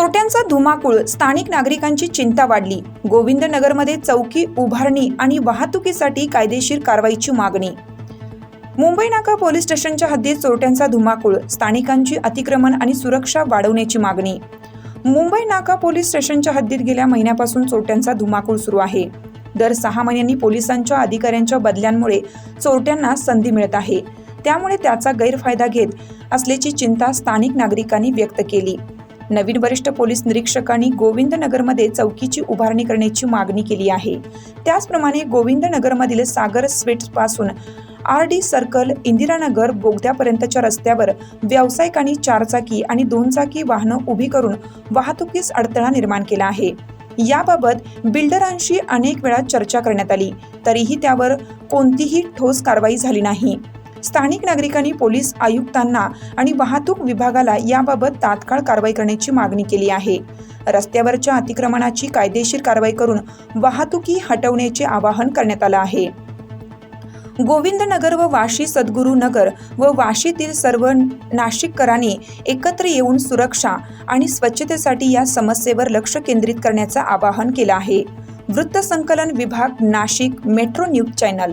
चोरट्यांचा धुमाकूळ स्थानिक नागरिकांची चिंता वाढली. गोविंदनगरमध्ये चौकी उभारणी आणि वाहतुकीसाठी कायदेशीर कारवाईची मागणी. मुंबई नाका पोलीस स्टेशनच्या हद्दीत चोरट्यांचा धुमाकूळ स्थानिकांची अतिक्रमण आणि सुरक्षा वाढवण्याची मागणी. मुंबई नाका पोलीस स्टेशनच्या हद्दीत गेल्या महिन्यापासून चोरट्यांचा धुमाकूळ सुरू आहे. दर सहा महिन्यांनी पोलिसांच्या अधिकाऱ्यांच्या बदल्यांमुळे चोरट्यांना संधी मिळत आहे. त्यामुळे त्याचा गैरफायदा घेत असल्याची चिंता स्थानिक नागरिकांनी व्यक्त केली. नवीन वरिष्ठ पोलीस निरीक्षकांनी गोविंदनगरमध्ये चौकीची उभारणी करण्याची मागणी केली आहे. त्याचप्रमाणे गोविंदनगरमधील सागर स्वीट्सपासून आर डी सर्कल इंदिरानगर बोगद्यापर्यंतच्या रस्त्यावर व्यावसायिकांनी चारचाकी आणि दोनचाकी वाहनं उभी करून वाहतुकीस अडथळा निर्माण केला आहे. याबाबत बिल्डरांशी अनेक वेळा चर्चा करण्यात आली तरीही त्यावर कोणतीही ठोस कारवाई झाली नाही. स्थानिक नागरिकांनी पोलीस आयुक्तांना आणि वाहतूक विभागाला याबाबत तात्काळ कारवाई करण्याची मागणी केली आहे. रस्त्यावरच्या अतिक्रमणाची कायदेशीर कारवाई करून वाहतुकी हटवण्याचे आवाहन करण्यात आलं आहे. गोविंदनगर व वाशी सद्गुरू नगर व वाशीतील सर्व नाशिककरांनी एकत्र येऊन सुरक्षा आणि स्वच्छतेसाठी या समस्येवर लक्ष केंद्रित करण्याचं आवाहन केलं आहे. वृत्तसंकलन विभाग नाशिक मेट्रो न्यूज चॅनल.